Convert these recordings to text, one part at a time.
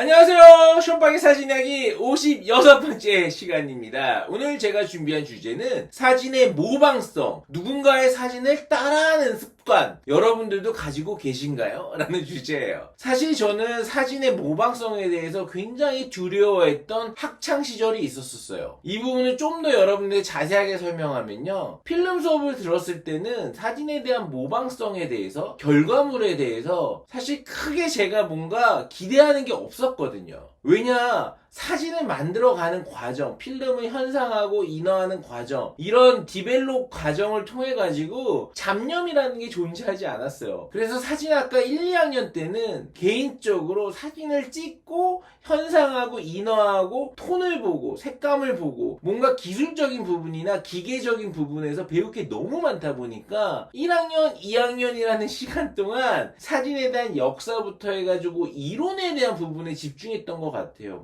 안녕하세요. 쇼빵의 사진 이야기 56번째 시간입니다. 오늘 제가 준비한 주제는 사진의 모방성, 누군가의 사진을 따라하는 습관, 여러분들도 가지고 계신가요? 라는 주제예요. 사실 저는 사진의 모방성에 대해서 굉장히 두려워했던 학창 시절이 있었었어요. 이 부분을 좀 더 여러분들 자세하게 설명하면요. 필름 수업을 들었을 때는 사진에 대한 모방성에 대해서, 결과물에 대해서 사실 크게 제가 뭔가 기대하는 게 없었거든요. 왜냐, 사진을 만들어가는 과정, 필름을 현상하고 인화하는 과정, 이런 디벨롭 과정을 통해 가지고 잡념이라는 게 존재하지 않았어요. 그래서 사진학과 1, 2학년 때는 개인적으로 사진을 찍고 현상하고 인화하고 톤을 보고 색감을 보고 뭔가 기술적인 부분이나 기계적인 부분에서 배울 게 너무 많다 보니까 1학년, 2학년이라는 시간 동안 사진에 대한 역사부터 해가지고 이론에 대한 부분에 집중했던 것 같아요.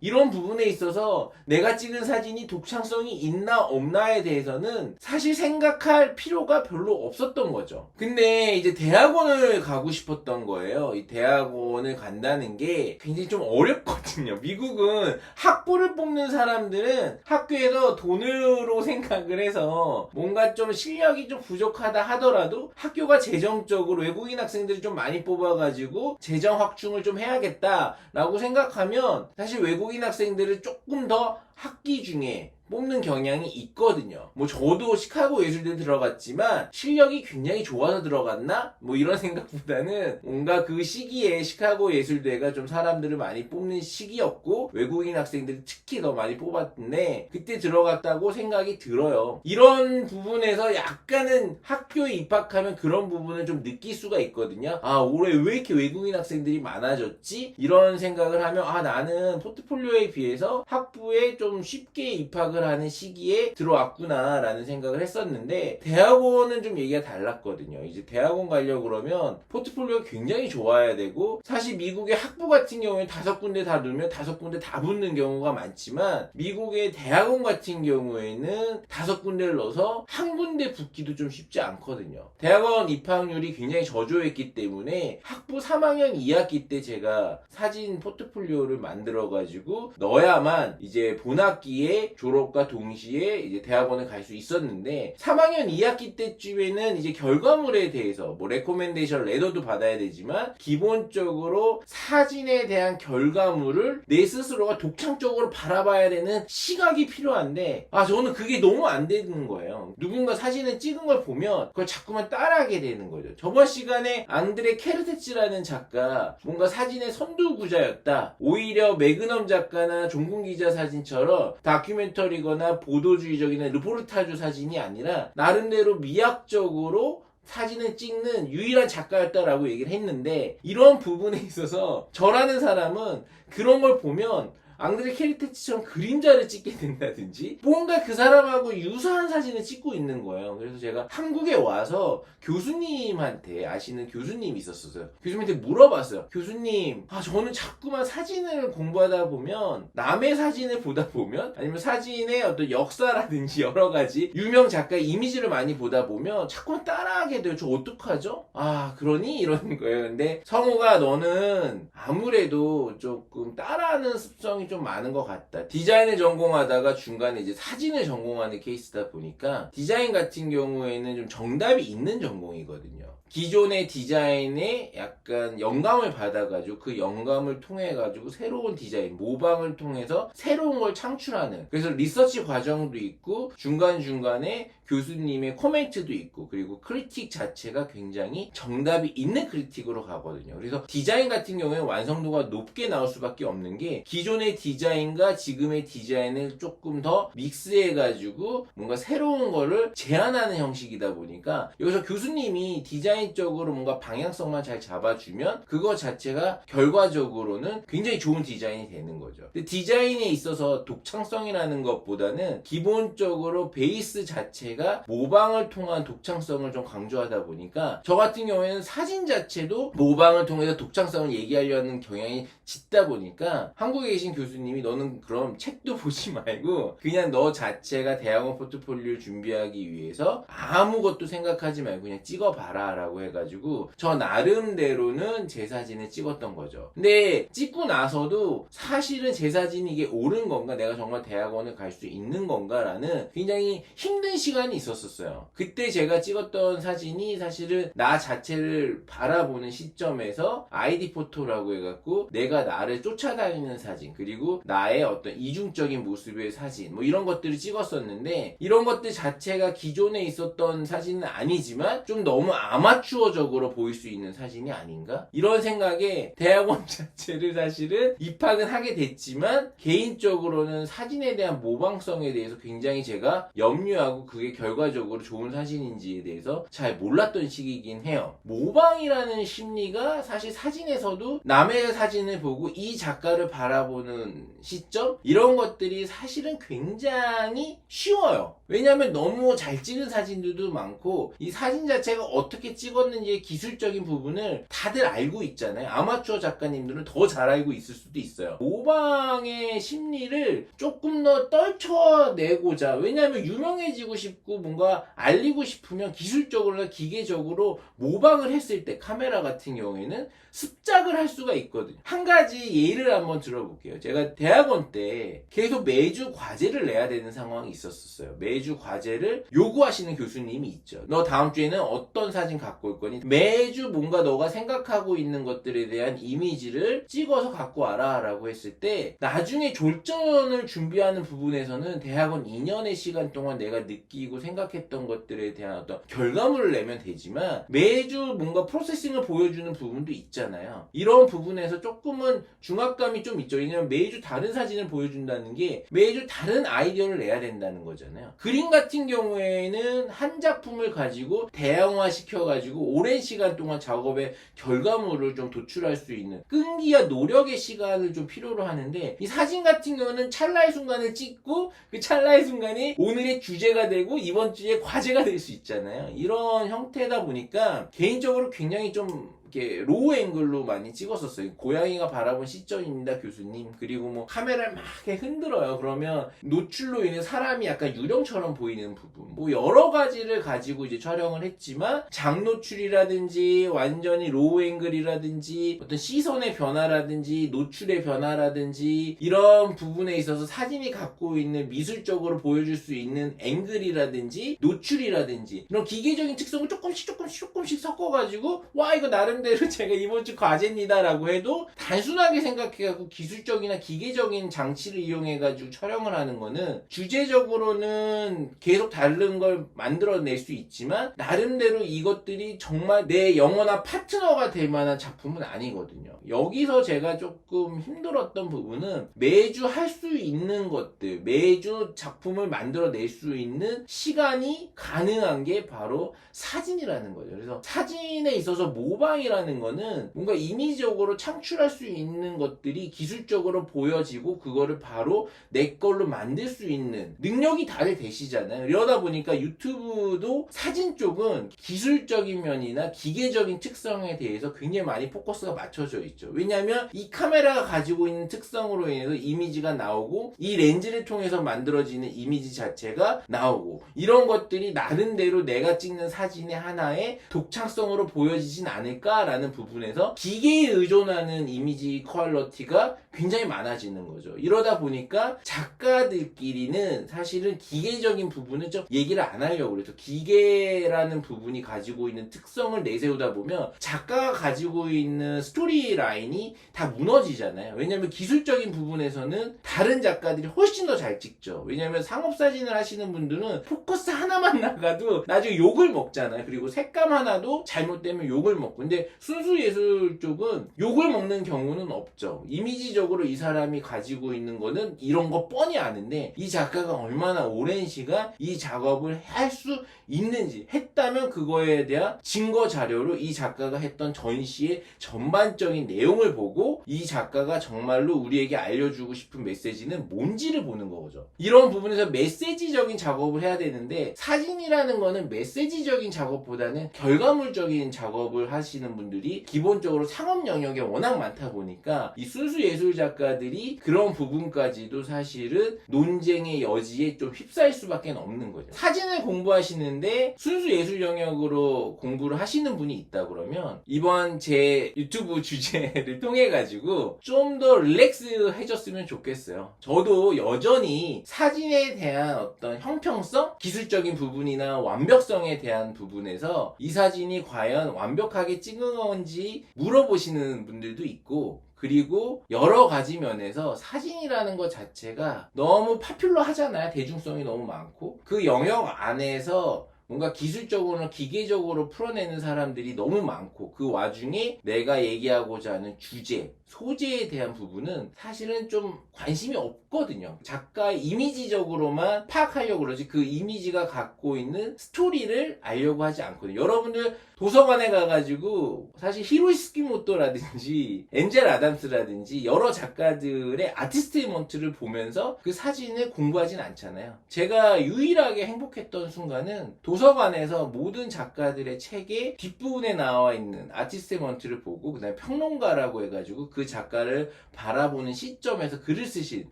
이런 부분에 있어서 내가 찍은 사진이 독창성이 있나 없나에 대해서는 사실 생각할 필요가 별로 없었던 거죠. 근데 이제 대학원을 가고 싶었던 거예요. 이 대학원을 간다는 게 굉장히 좀 어렵거든요. 미국은 학부를 뽑는 사람들은 학교에서 돈으로 생각을 해서 뭔가 좀 실력이 좀 부족하다 하더라도 학교가 재정적으로 외국인 학생들이 좀 많이 뽑아가지고 재정 확충을 좀 해야겠다라고 생각하면 사실 외국인 학생들을 조금 더 학기 중에 뽑는 경향이 있거든요. 뭐 저도 시카고 예술대 들어갔지만 실력이 굉장히 좋아서 들어갔나? 뭐 이런 생각보다는 뭔가 그 시기에 시카고 예술대가 좀 사람들을 많이 뽑는 시기였고 외국인 학생들이 특히 더 많이 뽑았는데 그때 들어갔다고 생각이 들어요. 이런 부분에서 약간은 학교에 입학하면 그런 부분을 좀 느낄 수가 있거든요. 아 올해 왜 이렇게 외국인 학생들이 많아졌지? 이런 생각을 하면 아 나는 포트폴리오에 비해서 학부에 좀 쉽게 입학을 하는 시기에 들어왔구나라는 생각을 했었는데 대학원은 좀 얘기가 달랐거든요. 이제 대학원 가려고 그러면 포트폴리오가 굉장히 좋아야 되고 사실 미국의 학부 같은 경우에 다섯 군데 다 넣으면 다섯 군데 다 붙는 경우가 많지만 미국의 대학원 같은 경우에는 다섯 군데를 넣어서 한 군데 붙기도 좀 쉽지 않거든요. 대학원 입학률이 굉장히 저조했기 때문에 학부 3학년 2학기 때 제가 사진 포트폴리오를 만들어 가지고 넣어야만 이제 본학기에 졸업 과 동시에 이제 대학원을 갈수 있었는데 3학년 2학기 때쯤에는 이제 결과물에 대해서 뭐 레코멘데이션 레더도 받아야 되지만 기본적으로 사진에 대한 결과물을 내 스스로가 독창적으로 바라봐야 되는 시각이 필요한데 아 저는 그게 너무 안 되는 거예요. 누군가 사진을 찍은 걸 보면 그걸 자꾸만 따라하게 되는 거죠. 저번 시간에 앙드레 케르테츠라는 작가 뭔가 사진의 선두구자였다. 오히려 매그넘 작가나 종군 기자 사진처럼 다큐멘터리 거나 보도주의적이나 르포르타주 사진이 아니라 나름대로 미학적으로 사진을 찍는 유일한 작가였다라고 얘기를 했는데 이런 부분에 있어서 저라는 사람은 그런 걸 보면 앙드레 케리테치처럼 그림자를 찍게 된다든지 뭔가 그 사람하고 유사한 사진을 찍고 있는 거예요. 그래서 제가 한국에 와서 교수님한테 아시는 교수님이 있었어요. 교수님한테 물어봤어요. 교수님, 아 저는 자꾸만 사진을 공부하다 보면 남의 사진을 보다 보면 아니면 사진의 어떤 역사라든지 여러 가지 유명 작가의 이미지를 많이 보다 보면 자꾸만 따라하게 돼요. 저 어떡하죠? 아 그러니 이러는 거예요. 근데 성우가 너는 아무래도 조금 따라하는 습성이 좀 많은 것 같다. 디자인을 전공하다가 중간에 이제 사진을 전공하는 케이스다 보니까 디자인 같은 경우에는 좀 정답이 있는 전공이거든요. 기존의 디자인에 약간 영감을 받아가지고 그 영감을 통해가지고 새로운 디자인, 모방을 통해서 새로운 걸 창출하는 그래서 리서치 과정도 있고 중간중간에 교수님의 코멘트도 있고 그리고 크리틱 자체가 굉장히 정답이 있는 크리틱으로 가거든요. 그래서 디자인 같은 경우에 완성도가 높게 나올 수밖에 없는 게 기존의 디자인과 지금의 디자인을 조금 더 믹스해가지고 뭔가 새로운 거를 제안하는 형식이다 보니까 여기서 교수님이 디자인적으로 뭔가 방향성만 잘 잡아주면 그거 자체가 결과적으로는 굉장히 좋은 디자인이 되는 거죠. 디자인에 있어서 독창성이라는 것보다는 기본적으로 베이스 자체가 자체가 모방을 통한 독창성을 좀 강조하다 보니까 저 같은 경우에는 사진 자체도 모방을 통해서 독창성을 얘기하려는 경향이 짙다 보니까 한국에 계신 교수님이 너는 그럼 책도 보지 말고 그냥 너 자체가 대학원 포트폴리오를 준비하기 위해서 아무것도 생각하지 말고 그냥 찍어봐라 라고 해가지고 저 나름대로는 제 사진을 찍었던 거죠. 근데 찍고 나서도 사실은 제 사진이 이게 옳은 건가 내가 정말 대학원을 갈 수 있는 건가라는 굉장히 힘든 시간 이 있었었어요. 그때 제가 찍었던 사진이 사실은 나 자체를 바라보는 시점에서 아이디 포토라고 해갖고 내가 나를 쫓아다니는 사진 그리고 나의 어떤 이중적인 모습의 사진 뭐 이런 것들을 찍었었는데 이런 것들 자체가 기존에 있었던 사진은 아니지만 좀 너무 아마추어적으로 보일 수 있는 사진이 아닌가 이런 생각에 대학원 자체를 사실은 입학은 하게 됐지만 개인적으로는 사진에 대한 모방성에 대해서 굉장히 제가 염려하고 그게 결과적으로 좋은 사진인지에 대해서 잘 몰랐던 시기이긴 해요. 모방이라는 심리가 사실 사진에서도 남의 사진을 보고 이 작가를 바라보는 시점 이런 것들이 사실은 굉장히 쉬워요. 왜냐하면 너무 잘 찍은 사진들도 많고 이 사진 자체가 어떻게 찍었는지의 기술적인 부분을 다들 알고 있잖아요. 아마추어 작가님들은 더 잘 알고 있을 수도 있어요. 모방의 심리를 조금 더 떨쳐내고자 왜냐하면 유명해지고 싶고 뭔가 알리고 싶으면 기술적으로나 기계적으로 모방을 했을 때 카메라 같은 경우에는 습작을 할 수가 있거든요. 한 가지 예를 한번 들어볼게요. 제가 대학원 때 계속 매주 과제를 내야 되는 상황이 있었어요. 매주 과제를 요구하시는 교수님이 있죠. 너 다음 주에는 어떤 사진 갖고 올 거니? 매주 뭔가 너가 생각하고 있는 것들에 대한 이미지를 찍어서 갖고 와라 라고 했을 때 나중에 졸전을 준비하는 부분에서는 대학원 2년의 시간 동안 내가 느끼고 생각했던 것들에 대한 어떤 결과물을 내면 되지만 매주 뭔가 프로세싱을 보여주는 부분도 있잖아요. 이런 부분에서 조금은 중압감이 좀 있죠. 왜냐면 매주 다른 사진을 보여준다는 게 매주 다른 아이디어를 내야 된다는 거잖아요. 그림 같은 경우에는 한 작품을 가지고 대형화 시켜가지고 오랜 시간 동안 작업의 결과물을 좀 도출할 수 있는 끈기와 노력의 시간을 좀 필요로 하는데 이 사진 같은 경우는 찰나의 순간을 찍고 그 찰나의 순간이 오늘의 주제가 되고 이번 주에 과제가 될 수 있잖아요. 이런 형태다 보니까 개인적으로 굉장히 좀 이렇게 로우 앵글로 많이 찍었었어요. 고양이가 바라본 시점입니다, 교수님. 그리고 뭐 카메라를 막 이렇게 흔들어요. 그러면 노출로 인해 사람이 약간 유령처럼 보이는 부분. 뭐 여러 가지를 가지고 이제 촬영을 했지만 장노출이라든지 완전히 로우 앵글이라든지 어떤 시선의 변화라든지 노출의 변화라든지 이런 부분에 있어서 사진이 갖고 있는 미술적으로 보여줄 수 있는 앵글이라든지 노출이라든지 이런 기계적인 특성을 조금씩 조금씩 조금씩 섞어가지고 와 이거 나름 대로 제가 이번 주 과제입니다라고 해도 단순하게 생각해갖고 기술적이나 기계적인 장치를 이용해가지고 촬영을 하는 거는 주제적으로는 계속 다른 걸 만들어낼 수 있지만 나름대로 이것들이 정말 내 영원한 파트너가 될 만한 작품은 아니거든요. 여기서 제가 조금 힘들었던 부분은 매주 할 수 있는 것들, 매주 작품을 만들어낼 수 있는 시간이 가능한 게 바로 사진이라는 거죠. 그래서 사진에 있어서 모방이 라는 거는 뭔가 인위적으로 창출할 수 있는 것들이 기술적으로 보여지고 그거를 바로 내 걸로 만들 수 있는 능력이 다들 되시잖아요. 이러다 보니까 유튜브도 사진 쪽은 기술적인 면이나 기계적인 특성에 대해서 굉장히 많이 포커스가 맞춰져 있죠. 왜냐하면 이 카메라가 가지고 있는 특성으로 인해서 이미지가 나오고 이 렌즈를 통해서 만들어지는 이미지 자체가 나오고 이런 것들이 나름대로 내가 찍는 사진의 하나의 독창성으로 보여지진 않을까 라는 부분에서 기계에 의존하는 이미지 퀄러티가 굉장히 많아지는 거죠. 이러다 보니까 작가들끼리는 사실은 기계적인 부분은 좀 얘기를 안 하려고 그래서 기계라는 부분이 가지고 있는 특성을 내세우다 보면 작가가 가지고 있는 스토리 라인이 다 무너지잖아요. 왜냐하면 기술적인 부분에서는 다른 작가들이 훨씬 더 잘 찍죠. 왜냐하면 상업 사진을 하시는 분들은 포커스 하나만 나가도 나중에 욕을 먹잖아요. 그리고 색감 하나도 잘못되면 욕을 먹고. 근데 순수 예술 쪽은 욕을 먹는 경우는 없죠. 이미지적으로 이 사람이 가지고 있는 거는 이런 거 뻔히 아는데 이 작가가 얼마나 오랜 시간 이 작업을 할 수 있는지 했다면 그거에 대한 증거 자료로 이 작가가 했던 전시의 전반적인 내용을 보고 이 작가가 정말로 우리에게 알려주고 싶은 메시지는 뭔지를 보는 거죠. 이런 부분에서 메시지적인 작업을 해야 되는데 사진이라는 거는 메시지적인 작업보다는 결과물적인 작업을 하시는 분들이 기본적으로 상업 영역에 워낙 많다 보니까 이 순수 예술 작가들이 그런 부분까지도 사실은 논쟁의 여지에 좀 휩싸일 수밖에 없는 거죠. 사진을 공부하시는 데 순수 예술 영역으로 공부를 하시는 분이 있다 그러면 이번 제 유튜브 주제를 통해 가지고 좀 더 릴렉스 해줬으면 좋겠어요. 저도 여전히 사진에 대한 어떤 형평성, 기술적인 부분이나 완벽성에 대한 부분에서 이 사진이 과연 완벽하게 찍은 건지 물어보시는 분들도 있고 그리고 여러 가지 면에서 사진이라는 것 자체가 너무 파퓰러 하잖아요. 대중성이 너무 많고 그 영역 안에서 뭔가 기술적으로나 기계적으로 풀어내는 사람들이 너무 많고 그 와중에 내가 얘기하고자 하는 주제, 소재에 대한 부분은 사실은 좀 관심이 없거든요. 작가의 이미지적으로만 파악하려고 그러지 그 이미지가 갖고 있는 스토리를 알려고 하지 않거든요. 여러분들 도서관에 가가지고 사실 히로시스키 모토라든지 엔젤 아담스라든지 여러 작가들의 아티스트먼트를 보면서 그 사진을 공부하진 않잖아요. 제가 유일하게 행복했던 순간은 도서관에서 모든 작가들의 책의 뒷부분에 나와 있는 아티스트먼트를 보고 그다음에 평론가라고 해가지고 그 작가를 바라보는 시점에서 글을 쓰신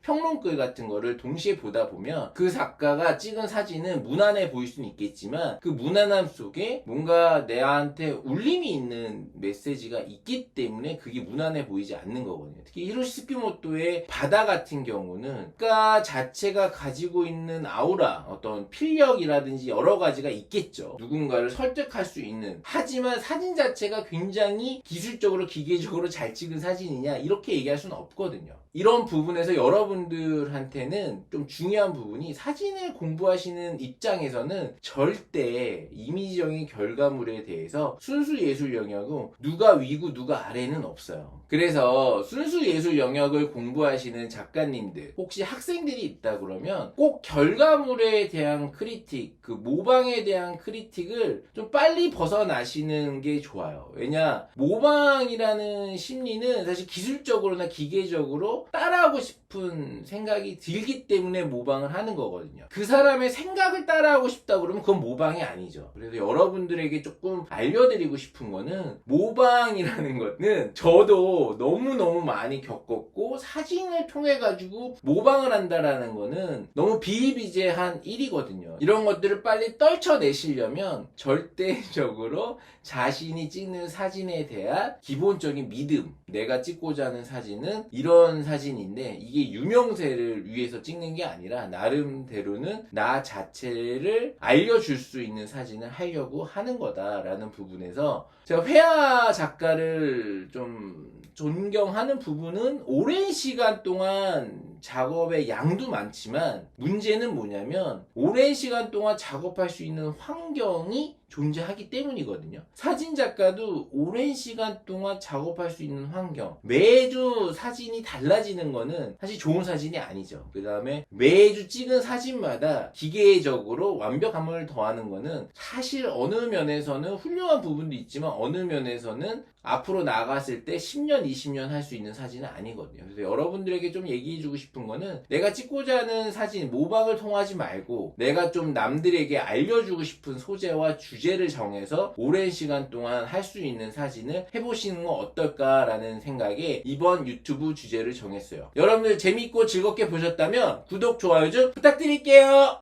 평론글 같은 거를 동시에 보다 보면 그 작가가 찍은 사진은 무난해 보일 수는 있겠지만 그 무난함 속에 뭔가 내 한테 울림이 있는 메시지가 있기 때문에 그게 무난해 보이지 않는 거거든요. 특히 히로시 스키모토의 바다 같은 경우는 작가 자체가 가지고 있는 아우라, 어떤 필력이라든지 여러 가지가 있겠죠. 누군가를 설득할 수 있는. 하지만 사진 자체가 굉장히 기술적으로 기계적으로 잘 찍은 사진이냐 이렇게 얘기할 수는 없거든요. 이런 부분에서 여러분들한테는 좀 중요한 부분이 사진을 공부하시는 입장에서는 절대 이미지적인 결과물에 대해서 순수 예술 영역은 누가 위고 누가 아래는 없어요. 그래서 순수 예술 영역을 공부하시는 작가님들 혹시 학생들이 있다 그러면 꼭 결과물에 대한 크리틱, 그 모방에 대한 크리틱을 좀 빨리 벗어나시는 게 좋아요. 왜냐 모방이라는 심리는 사실 기술적으로나 기계적으로 따라하고 싶은 생각이 들기 때문에 모방을 하는 거거든요. 그 사람의 생각을 따라하고 싶다 그러면 그건 모방이 아니죠. 그래서 여러분들에게 조금 알려드리고 싶은 거는 모방이라는 거는 저도 너무너무 많이 겪었고 사진을 통해 가지고 모방을 한다라는 거는 너무 비일비재한 일이거든요. 이런 것들을 빨리 떨쳐내시려면 절대적으로 자신이 찍는 사진에 대한 기본적인 믿음, 내가 찍고자 하는 사진은 이런 사진 인데 이게 유명세를 위해서 찍는 게 아니라 나름대로는 나 자체를 알려줄 수 있는 사진을 하려고 하는 거다라는 부분에서 제가 회화 작가를 좀 존경하는 부분은 오랜 시간 동안 작업의 양도 많지만 문제는 뭐냐면 오랜 시간 동안 작업할 수 있는 환경이 존재하기 때문이거든요. 사진 작가도 오랜 시간 동안 작업할 수 있는 환경. 매주 사진이 달라지는 거는 사실 좋은 사진이 아니죠. 그 다음에 매주 찍은 사진마다 기계적으로 완벽함을 더하는 거는 사실 어느 면에서는 훌륭한 부분도 있지만 어느 면에서는 앞으로 나갔을 때 10년, 20년 할 수 있는 사진은 아니거든요. 그래서 여러분들에게 좀 얘기해주고 싶은 거는 내가 찍고자 하는 사진, 모방을 통하지 말고 내가 좀 남들에게 알려주고 싶은 소재와 주제를 정해서 오랜 시간 동안 할 수 있는 사진을 해보시는 건 어떨까라는 생각에 이번 유튜브 주제를 정했어요. 여러분들 재밌고 즐겁게 보셨다면 구독, 좋아요 좀 부탁드릴게요.